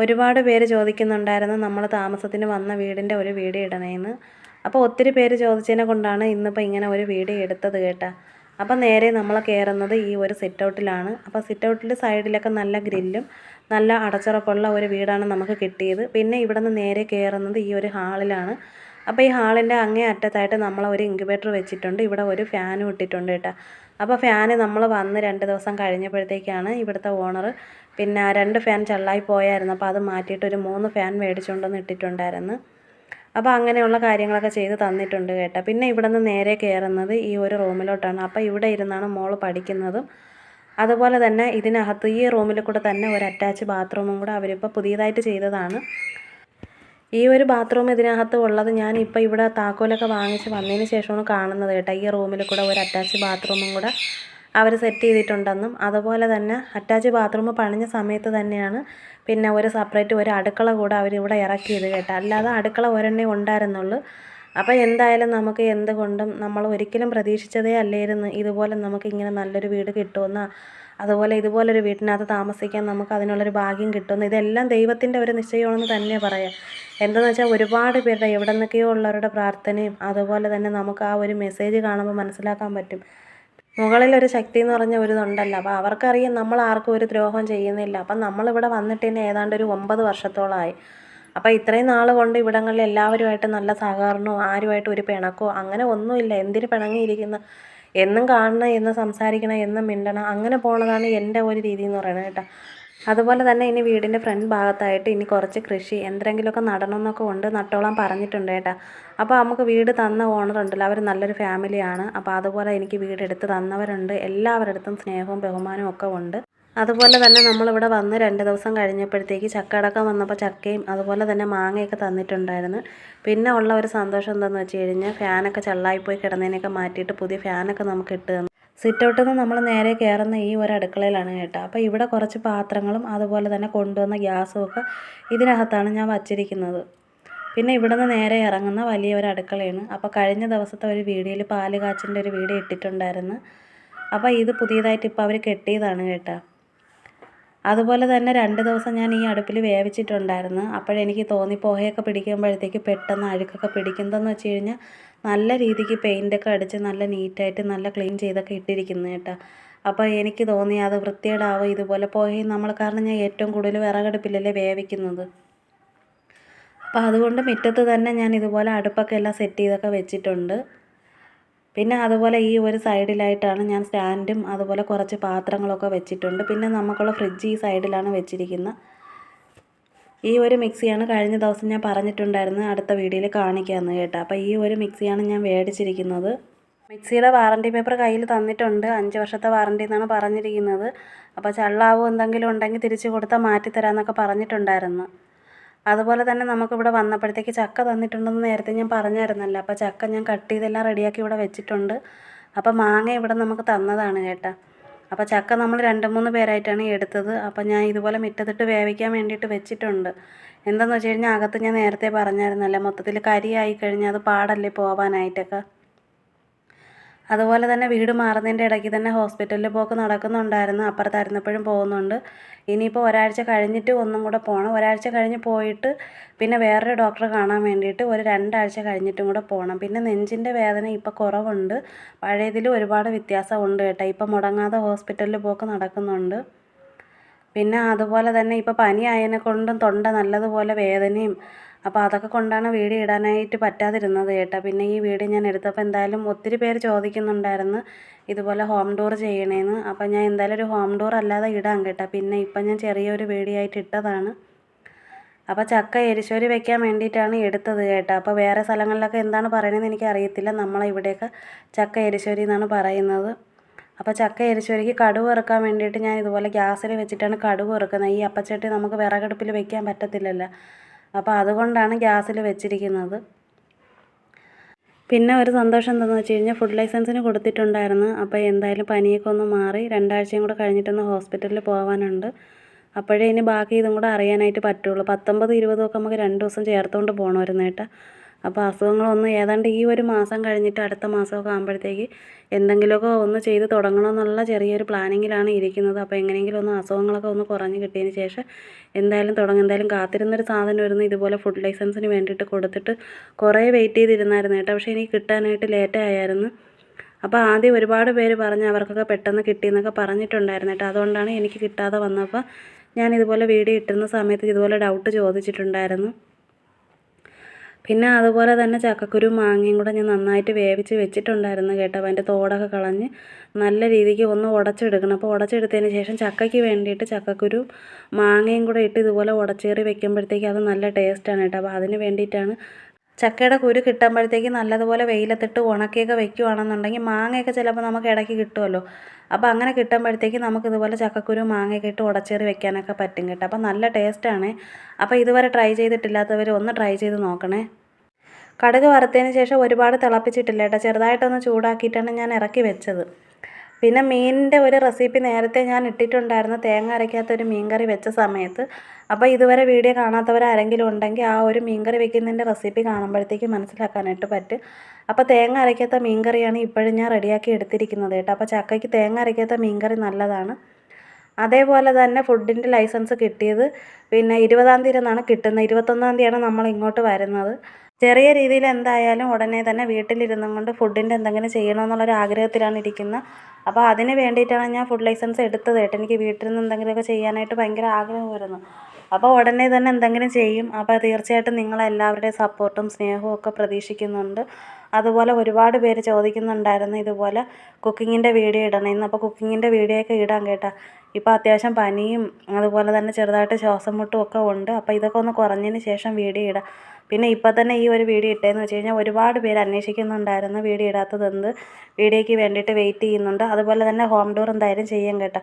ഒരുപാട് പേര് ചോദിക്കുന്നുണ്ടായിരുന്നു നമ്മൾ താമസത്തിന് വന്ന വീടിന്റെ ഒരു വീഡിയോ ഇടണേന്ന്. അപ്പോൾ ഒത്തിരി പേര് ചോദിച്ചതിനെ കൊണ്ടാണ് ഇന്നിപ്പോൾ ഇങ്ങനെ ഒരു വീഡിയോ എടുത്തത് കേട്ടാ. അപ്പോൾ നേരെ നമ്മൾ കയറുന്നത് ഈ ഒരു സിറ്റ് ഔട്ടിലാണ് അപ്പോൾ സിറ്റ് ഔട്ടിന്റെ സൈഡിലൊക്കെ നല്ല ഗ്രില്ലും നല്ല അടച്ചുറപ്പുള്ള ഒരു വീടാണ് നമുക്ക് കിട്ടിയത്. പിന്നെ ഇവിടെ നിന്ന് നേരെ കയറുന്നത് ഈ ഒരു ഹാളിലാണ്. അപ്പോൾ ഈ ഹാളിന്റെ അങ്ങേ അറ്റത്തായിട്ട് നമ്മൾ ഒരു ഇൻക്യുബേറ്റർ വെച്ചിട്ടുണ്ട്. ഇവിടെ ഒരു ഫാനും ഇട്ടിട്ടുണ്ട് കേട്ടോ. അപ്പോൾ ഫാന് നമ്മൾ വന്ന് രണ്ട് ദിവസം കഴിഞ്ഞപ്പോഴത്തേക്കാണ് ഇവിടുത്തെ ഓണർ പിന്നെ രണ്ട് ഫാൻ ചള്ളായി പോയായിരുന്നു. അപ്പോൾ അത് മാറ്റിയിട്ട് ഒരു മൂന്ന് ഫാൻ മേടിച്ചുകൊണ്ടെന്ന് ഇട്ടിട്ടുണ്ടായിരുന്നു. അപ്പോൾ അങ്ങനെയുള്ള കാര്യങ്ങളൊക്കെ ചെയ്ത് തന്നിട്ടുണ്ട് കേട്ടോ. പിന്നെ ഇവിടെ നിന്ന് നേരെ കയറുന്നത് ഈ ഒരു റൂമിലോട്ടാണ്. അപ്പോൾ ഇവിടെ ഇരുന്നാണ് മോൾ പഠിക്കുന്നതും. അതുപോലെ തന്നെ ഇതിനകത്ത് ഈ റൂമിൽ കൂടെ തന്നെ ഒരു അറ്റാച്ച് ബാത്റൂമും കൂടെ അവരിപ്പോൾ പുതിയതായിട്ട് ചെയ്തതാണ്. ഈ ഒരു ബാത്റൂം ഇതിനകത്ത് ഉള്ളത് ഞാൻ ഇപ്പോൾ ഇവിടെ താക്കോലൊക്കെ വാങ്ങിച്ച് വന്നതിന് ശേഷമാണ് കാണുന്നത് കേട്ടോ. ഈ റൂമിൽ കൂടെ ഒരു അറ്റാച്ച് ബാത്റൂമും കൂടെ അവർ സെറ്റ് ചെയ്തിട്ടുണ്ടെന്നും അതുപോലെ തന്നെ അറ്റാച്ച് ബാത്റൂം പണിഞ്ഞ സമയത്ത് തന്നെയാണ് പിന്നെ ഒരു സെപ്പറേറ്റ് ഒരു അടുക്കള കൂടെ അവരിവിടെ ഇറക്കിയത് കേട്ടോ. അല്ലാതെ അടുക്കള ഒരെണ്ണേ ഉണ്ടായിരുന്നുള്ളൂ. അപ്പോൾ എന്തായാലും നമുക്ക് എന്തുകൊണ്ടും നമ്മൾ ഒരിക്കലും പ്രതീക്ഷിച്ചതേ അല്ലായിരുന്നു ഇതുപോലെ നമുക്ക് ഇങ്ങനെ നല്ലൊരു വീട് കിട്ടുമെന്ന് അതുപോലെ ഇതുപോലൊരു വീട്ടിനകത്ത് താമസിക്കാൻ നമുക്ക് അതിനുള്ളൊരു ഭാഗ്യം കിട്ടുന്നു. ഇതെല്ലാം ദൈവത്തിന്റെ ഒരു നിശ്ചയമാണെന്ന് തന്നെ പറയാം. എന്താണെന്ന് വെച്ചാൽ ഒരുപാട് പേരുടെ എവിടെ നിന്നൊക്കെയോ ഉള്ളവരുടെ പ്രാർത്ഥനയും അതുപോലെ തന്നെ നമുക്ക് ആ ഒരു മെസ്സേജ് കാണുമ്പോൾ മനസ്സിലാക്കാൻ പറ്റും. മുകളിലൊരു ശക്തി എന്ന് പറഞ്ഞ ഒരു ഇതുണ്ടല്ലോ. അപ്പോൾ അവർക്കറിയാം നമ്മൾ ആർക്കും ഒരു ദ്രോഹം ചെയ്യുന്നില്ല. അപ്പം നമ്മളിവിടെ വന്നിട്ട് തന്നെ ഏതാണ്ട് ഒരു ഒമ്പത് വർഷത്തോളമായി അപ്പോൾ ഇത്രയും നാൾ കൊണ്ട് ഇവിടങ്ങളിൽ എല്ലാവരുമായിട്ട് നല്ല സഹകരണമോ ആരുമായിട്ട് ഒരു പിണക്കോ അങ്ങനെ ഒന്നുമില്ല. എന്തിന് പിണങ്ങിയിരിക്കുന്ന? എന്നും കാണണം എന്നും സംസാരിക്കണം എന്നും മിണ്ടണം അങ്ങനെ പോണതാണ് എന്റെ ഒരു രീതി എന്ന് പറയുന്നത് കേട്ടോ. അതുപോലെ തന്നെ ഇനി വീടിന്റെ ഫ്രണ്ട് ഭാഗത്തായിട്ട് ഇനി കുറച്ച് കൃഷി എന്തെങ്കിലുമൊക്കെ നടണമെന്നൊക്കെ ഉണ്ട് നട്ടോളാൻ പറഞ്ഞിട്ടുണ്ട് കേട്ടോ. അപ്പോൾ നമുക്ക് വീട് തന്ന ഓണർ ഉണ്ടല്ലോ അവർ നല്ലൊരു ഫാമിലിയാണ് അപ്പോൾ അതുപോലെ എനിക്ക് വീട് എടുത്ത് തന്നവരുണ്ട് എല്ലാവരുടെ അടുത്തും സ്നേഹവും ബഹുമാനവും ഒക്കെ ഉണ്ട്. അതുപോലെ തന്നെ നമ്മളിവിടെ വന്ന് രണ്ട് ദിവസം കഴിഞ്ഞപ്പോഴത്തേക്ക് ചക്ക അടക്കം വന്നപ്പോൾ ചക്കയും അതുപോലെ തന്നെ മാങ്ങയൊക്കെ തന്നിട്ടുണ്ടായിരുന്നു. പിന്നെ ഉള്ള ഒരു സന്തോഷം എന്താണെന്ന് വെച്ച് കഴിഞ്ഞാൽ ഫാനൊക്കെ ചള്ളായിപ്പോയി കിടന്നതിനൊക്കെ മാറ്റിയിട്ട് പുതിയ ഫാനൊക്കെ നമുക്ക് ഇട്ട് തന്നു. സിറ്റൗട്ടിൽ നിന്ന് നമ്മൾ നേരെ കയറുന്ന ഈ ഒരു അടുക്കളയിലാണ് കേട്ടോ. അപ്പോൾ ഇവിടെ കുറച്ച് പാത്രങ്ങളും അതുപോലെ തന്നെ കൊണ്ടുവന്ന ഗ്യാസും ഒക്കെ ഇതിനകത്താണ് ഞാൻ വച്ചിരിക്കുന്നത്. പിന്നെ ഇവിടെ നിന്ന് നേരെ ഇറങ്ങുന്ന വലിയ ഒരു അടുക്കളയാണ്. അപ്പോൾ കഴിഞ്ഞ ദിവസത്തെ ഒരു വീഡിയോയിൽ പാൽ കാച്ചിന്റെ ഒരു വീഡിയോ ഇട്ടിട്ടുണ്ടായിരുന്നു. അപ്പോൾ ഇത് പുതിയതായിട്ട് ഇപ്പോൾ അവർ കെട്ടിയതാണ് കേട്ടോ. അതുപോലെ തന്നെ രണ്ട് ദിവസം ഞാൻ ഈ അടുപ്പിൽ വേവിച്ചിട്ടുണ്ടായിരുന്നു. അപ്പോഴെനിക്ക് തോന്നി പോഹയൊക്കെ പിടിക്കുമ്പോഴത്തേക്ക് പെട്ടെന്ന് അഴുക്കൊക്കെ പിടിക്കുന്നതെന്ന് വെച്ച് കഴിഞ്ഞാൽ നല്ല രീതിക്ക് പെയിന്റൊക്കെ അടിച്ച് നല്ല നീറ്റായിട്ട് നല്ല ക്ലീൻ ചെയ്തൊക്കെ ഇട്ടിരിക്കുന്നു കേട്ടോ. അപ്പോൾ എനിക്ക് തോന്നി അത് വൃത്തികേടാവും ഇതുപോലെ പുകയും നമ്മൾ കാരണം ഞാൻ ഏറ്റവും കൂടുതൽ വിറകടുപ്പിലല്ലേ വേവിക്കുന്നത്. അപ്പോൾ അതുകൊണ്ട് മുറ്റത്ത് തന്നെ ഞാൻ ഇതുപോലെ അടുപ്പൊക്കെ എല്ലാം സെറ്റ് ചെയ്തൊക്കെ വെച്ചിട്ടുണ്ട്. പിന്നെ അതുപോലെ ഈ ഒരു സൈഡിലായിട്ടാണ് ഞാൻ സ്റ്റാൻഡും അതുപോലെ കുറച്ച് പാത്രങ്ങളൊക്കെ വെച്ചിട്ടുണ്ട്. പിന്നെ നമുക്കുള്ള ഫ്രിഡ്ജ് ഈ സൈഡിലാണ് വെച്ചിരിക്കുന്നത്. ഈ ഒരു മിക്സിയാണ് കഴിഞ്ഞ ദിവസം ഞാൻ പറഞ്ഞിട്ടുണ്ടായിരുന്നു. അടുത്ത വീഡിയോയിൽ കാണിക്കാമെന്ന് കേട്ടോ. അപ്പോൾ ഈ ഒരു മിക്സിയാണ് ഞാൻ മേടിച്ചിരിക്കുന്നത്. മിക്സിയുടെ വാറണ്ടി പേപ്പർ കയ്യിൽ തന്നിട്ടുണ്ട്. അഞ്ച് വർഷത്തെ വാറണ്ടി എന്നാണ് പറഞ്ഞിരിക്കുന്നത്. അപ്പോൾ ചള്ളാവോ എന്തെങ്കിലും ഉണ്ടെങ്കിൽ തിരിച്ച് കൊടുത്താൽ മാറ്റിത്തരാമെന്നൊക്കെ പറഞ്ഞിട്ടുണ്ടായിരുന്നു. അതുപോലെ തന്നെ നമുക്കിവിടെ വന്നപ്പോഴത്തേക്ക് ചക്ക തന്നിട്ടുണ്ടെന്ന് നേരത്തെ ഞാൻ പറഞ്ഞായിരുന്നല്ലോ. അപ്പോൾ ചക്ക ഞാൻ കട്ട് ചെയ്തെല്ലാം റെഡിയാക്കി ഇവിടെ വെച്ചിട്ടുണ്ട്. അപ്പോൾ മാങ്ങ ഇവിടെ നമുക്ക് തന്നതാണ് കേട്ടോ. അപ്പോൾ ചക്ക നമ്മൾ രണ്ട് മൂന്ന് പേരായിട്ടാണ് എടുത്തത്. അപ്പോൾ ഞാൻ ഇതുപോലെ മുറ്റത്തിട്ട് വേവിക്കാൻ വേണ്ടിയിട്ട് വെച്ചിട്ടുണ്ട്. എന്താണെന്ന് വെച്ച് കഴിഞ്ഞാൽ അകത്ത് ഞാൻ നേരത്തെ പറഞ്ഞായിരുന്നല്ലോ മൊത്തത്തിൽ കരിയായി കഴിഞ്ഞാൽ അത് പാടല്ലേ പോവാനായിട്ടൊക്കെ. അതുപോലെ തന്നെ വീട് മാറുന്നതിന്റെ ഇടയ്ക്ക് തന്നെ ഹോസ്പിറ്റലിൽ പോക്ക് നടക്കുന്നുണ്ടായിരുന്നു. അപ്പുറത്തായിരുന്നപ്പോഴും പോകുന്നുണ്ട്. ഇനിയിപ്പോൾ ഒരാഴ്ച കഴിഞ്ഞിട്ട് ഒന്നും കൂടെ പോകണം ഒരാഴ്ച കഴിഞ്ഞ് പോയിട്ട് പിന്നെ വേറൊരു ഡോക്ടറെ കാണാൻ വേണ്ടിയിട്ട് ഒരു രണ്ടാഴ്ച കഴിഞ്ഞിട്ടും കൂടെ പോകണം പിന്നെ നെഞ്ചിന്റെ വേദന ഇപ്പോൾ കുറവുണ്ട്. പഴയതിൽ ഒരുപാട് വ്യത്യാസം ഉണ്ട് കേട്ടോ. ഇപ്പം മുടങ്ങാതെ ഹോസ്പിറ്റലിൽ പോക്ക് നടക്കുന്നുണ്ട്. പിന്നെ അതുപോലെ തന്നെ ഇപ്പോൾ പനി ആയതിനെ കൊണ്ടും തൊണ്ട നല്ലതുപോലെ വേദനയും അപ്പോൾ അതൊക്കെ കൊണ്ടാണ് വീഡിയോ ഇടാനായിട്ട് പറ്റാതിരുന്നത് കേട്ടോ. പിന്നെ ഈ വീഡിയോ ഞാൻ എടുത്തപ്പോൾ എന്തായാലും ഒത്തിരി പേര് ചോദിക്കുന്നുണ്ടായിരുന്നു ഇതുപോലെ ഹോം ഡോർ ചെയ്യണേന്ന്. അപ്പോൾ ഞാൻ എന്തായാലും ഒരു ഹോം ഡോർ അല്ലാതെ ഇടാം കേട്ടോ. പിന്നെ ഇപ്പം ഞാൻ ചെറിയൊരു വീടിയായിട്ട് ഇട്ടതാണ്. അപ്പോൾ ചക്ക എരിശോരി വെക്കാൻ വേണ്ടിയിട്ടാണ് എടുത്തത് കേട്ടോ. അപ്പോൾ വേറെ സ്ഥലങ്ങളിലൊക്കെ എന്താണ് പറയണതെന്ന് എനിക്ക് അറിയത്തില്ല നമ്മളെ ഇവിടെയൊക്കെ ചക്ക എരിശോരി എന്നാണ് പറയുന്നത്. അപ്പോൾ ചക്ക എരിശോരിക്ക് കടുവ് ഇറക്കാൻ വേണ്ടിയിട്ട് ഞാൻ ഇതുപോലെ ഗ്യാസിൽ വെച്ചിട്ടാണ് കടുവ് ഇറക്കുന്നത് ഈ അപ്പച്ചട്ടി നമുക്ക് വിറകടുപ്പിൽ വെക്കാൻ പറ്റത്തില്ലല്ലോ. അപ്പോൾ അതുകൊണ്ടാണ് ഗ്യാസിൽ വെച്ചിരിക്കുന്നത്. പിന്നെ ഒരു സന്തോഷം എന്താണെന്ന് വെച്ച് കഴിഞ്ഞാൽ ഫുഡ് ലൈസൻസിന് കൊടുത്തിട്ടുണ്ടായിരുന്നു. അപ്പോൾ എന്തായാലും പനിയൊക്കെ ഒന്ന് മാറി രണ്ടാഴ്ചയും കൂടെ കഴിഞ്ഞിട്ടൊന്ന് ഹോസ്പിറ്റലിൽ പോകാനുണ്ട് അപ്പോഴേ ഇനി ബാക്കി ഇതും കൂടെ അറിയാനായിട്ട് പറ്റുള്ളൂ. പത്തൊമ്പത് ഇരുപതും ഒക്കെ നമുക്ക് രണ്ട് ദിവസം ചേർത്തുകൊണ്ട് പോകണമായിരുന്നു കേട്ടോ അപ്പോൾ അസുഖങ്ങളൊന്നും ഏതാണ്ട് ഈ ഒരു മാസം കഴിഞ്ഞിട്ട് അടുത്ത മാസമൊക്കെ ആകുമ്പോഴത്തേക്ക് എന്തെങ്കിലുമൊക്കെ ഒന്ന് ചെയ്ത് തുടങ്ങണം എന്നുള്ള ചെറിയൊരു പ്ലാനിങ്ങിലാണ് ഇരിക്കുന്നത്. അപ്പോൾ എങ്ങനെയെങ്കിലും ഒന്ന് അസുഖങ്ങളൊക്കെ ഒന്ന് കുറഞ്ഞ് കിട്ടിയതിന് ശേഷം എന്തായാലും തുടങ്ങും എന്തായാലും കാത്തിരുന്നൊരു സാധനമായിരുന്നു ഇതുപോലെ ഫുഡ് ലൈസൻസിന് വേണ്ടിയിട്ട് കൊടുത്തിട്ട് കുറേ വെയിറ്റ് ചെയ്തിരുന്നായിരുന്നു കേട്ടോ. പക്ഷേ എനിക്ക് കിട്ടാനായിട്ട് ലേറ്റ് ആയായിരുന്നു. അപ്പോൾ ആദ്യം ഒരുപാട് പേര് പറഞ്ഞ് അവർക്കൊക്കെ പെട്ടെന്ന് കിട്ടിയെന്നൊക്കെ പറഞ്ഞിട്ടുണ്ടായിരുന്നു കേട്ടോ. അതുകൊണ്ടാണ് എനിക്ക് കിട്ടാതെ വന്നപ്പോൾ ഞാൻ ഇതുപോലെ വീഡിയോ ഇട്ടിരുന്ന സമയത്ത് ഇതുപോലെ ഡൗട്ട് ചോദിച്ചിട്ടുണ്ടായിരുന്നു. പിന്നെ അതുപോലെ തന്നെ ചക്കക്കുരു മാങ്ങയും കൂടെ ഞാൻ നന്നായിട്ട് വേവിച്ച് വെച്ചിട്ടുണ്ടായിരുന്നു കേട്ടോ. അതിന്റെ തോടൊക്കെ കളഞ്ഞ് നല്ല രീതിക്ക് ഒന്ന് ഉടച്ചെടുക്കണം. അപ്പോൾ ഉടച്ചെടുത്തതിന് ശേഷം ചക്കയ്ക്ക് വേണ്ടിയിട്ട് ചക്കക്കുരു മാങ്ങയും കൂടെ ഇട്ട് ഇതുപോലെ ഉടച്ചേറി വെക്കുമ്പോഴത്തേക്ക് അത് നല്ല ടേസ്റ്റാണ് കേട്ടോ. അപ്പോൾ അതിന് വേണ്ടിയിട്ടാണ് ചക്കയുടെ കുരു കിട്ടുമ്പോഴത്തേക്ക് നല്ലതുപോലെ വെയിലത്തിട്ട് ഉണക്കിയൊക്കെ വെക്കുവാണെന്നുണ്ടെങ്കിൽ മാങ്ങയൊക്കെ ചിലപ്പോൾ നമുക്ക് ഇടയ്ക്ക് കിട്ടുമല്ലോ. അപ്പോൾ അങ്ങനെ കിട്ടുമ്പോഴത്തേക്ക് നമുക്ക് ഇതുപോലെ ചക്കക്കുരു മാങ്ങയൊക്കെ ഇട്ട് ഉടച്ചേറി വെക്കാനൊക്കെ പറ്റും കേട്ടോ. അപ്പോൾ നല്ല ടേസ്റ്റാണ് അപ്പോൾ ഇതുവരെ ട്രൈ ചെയ്തിട്ടില്ലാത്തവർ ഒന്ന് ട്രൈ ചെയ്ത് നോക്കണേ. കടുക് വറുത്തതിന് ശേഷം ഒരുപാട് തിളപ്പിച്ചിട്ടില്ല കേട്ടോ. ചെറുതായിട്ടൊന്ന് ചൂടാക്കിയിട്ടാണ് ഞാൻ ഇറക്കി വെച്ചത്. പിന്നെ മീനിന്റെ ഒരു റെസിപ്പി നേരത്തെ ഞാൻ ഇട്ടിട്ടുണ്ടായിരുന്നു. തേങ്ങ അരയ്ക്കാത്ത ഒരു മീൻകറി വെച്ച സമയത്ത്. അപ്പോൾ ഇതുവരെ വീഡിയോ കാണാത്തവർ ആരെങ്കിലും ഉണ്ടെങ്കിൽ ആ ഒരു മീൻകറി വെക്കുന്നതിന്റെ റെസിപ്പി കാണുമ്പോഴത്തേക്ക് മനസ്സിലാക്കാനായിട്ട് പറ്റും. അപ്പോൾ തേങ്ങ അരയ്ക്കാത്ത മീൻകറിയാണ് ഇപ്പോഴും ഞാൻ റെഡിയാക്കി എടുത്തിരിക്കുന്നത് കേട്ടോ. അപ്പോൾ ചക്കയ്ക്ക് തേങ്ങ അരയ്ക്കാത്ത മീൻകറി നല്ലതാണ്. അതേപോലെ തന്നെ ഫുഡിന്റെ ലൈസൻസ് കിട്ടിയത് പിന്നെ ഇരുപതാം തീയതി നിന്നാണ് കിട്ടുന്നത്. ഇരുപത്തൊന്നാം തീയതിയാണ് നമ്മൾ ഇങ്ങോട്ട് വരുന്നത്. ചെറിയ രീതിയിൽ എന്തായാലും ഉടനെ തന്നെ വീട്ടിലിരുന്നും കൊണ്ട് ഫുഡിന്റെ എന്തെങ്കിലും ചെയ്യണമെന്നുള്ളൊരു ആഗ്രഹത്തിലാണ് ഇരിക്കുന്നത്. അപ്പോൾ അതിന് വേണ്ടിയിട്ടാണ് ഞാൻ ഫുഡ് ലൈസൻസ് എടുത്തത്. കേട്ടോ എനിക്ക് വീട്ടിൽ നിന്ന് എന്തെങ്കിലുമൊക്കെ ചെയ്യാനായിട്ട് ഭയങ്കര ആഗ്രഹമായിരുന്നു. അപ്പോൾ ഉടനെ തന്നെ എന്തെങ്കിലും ചെയ്യും. അപ്പോൾ തീർച്ചയായിട്ടും നിങ്ങളെല്ലാവരുടെയും സപ്പോർട്ടും സ്നേഹവും ഒക്കെ പ്രതീക്ഷിക്കുന്നുണ്ട്. അതുപോലെ ഒരുപാട് പേര് ചോദിക്കുന്നുണ്ടായിരുന്നു ഇതുപോലെ കുക്കിങ്ങിന്റെ വീഡിയോ ഇടണമെന്ന് അപ്പോൾ കുക്കിങ്ങിന്റെ വീഡിയോ ഒക്കെ ഇടാൻ കേട്ടോ. ഇപ്പോൾ അത്യാവശ്യം പനിയും അതുപോലെ തന്നെ ചെറുതായിട്ട് ശ്വാസം മുട്ടും ഒക്കെ ഉണ്ട്. അപ്പോൾ ഇതൊക്കെ ഒന്ന് കുറഞ്ഞതിന് ശേഷം വീഡിയോ ഇടാം. പിന്നെ ഇപ്പോൾ തന്നെ ഈ ഒരു വീഡിയോ ഇട്ടതെന്ന് വെച്ച് കഴിഞ്ഞാൽ ഒരുപാട് പേര് അന്വേഷിക്കുന്നുണ്ടായിരുന്നു വീഡിയോ ഇടാത്തത് എന്ത് വീഡിയോയ്ക്ക് വേണ്ടിയിട്ട് വെയിറ്റ് ചെയ്യുന്നുണ്ട്. അതുപോലെ തന്നെ ഹോം ടൂർ എന്തായാലും ചെയ്യാൻ കേട്ടോ.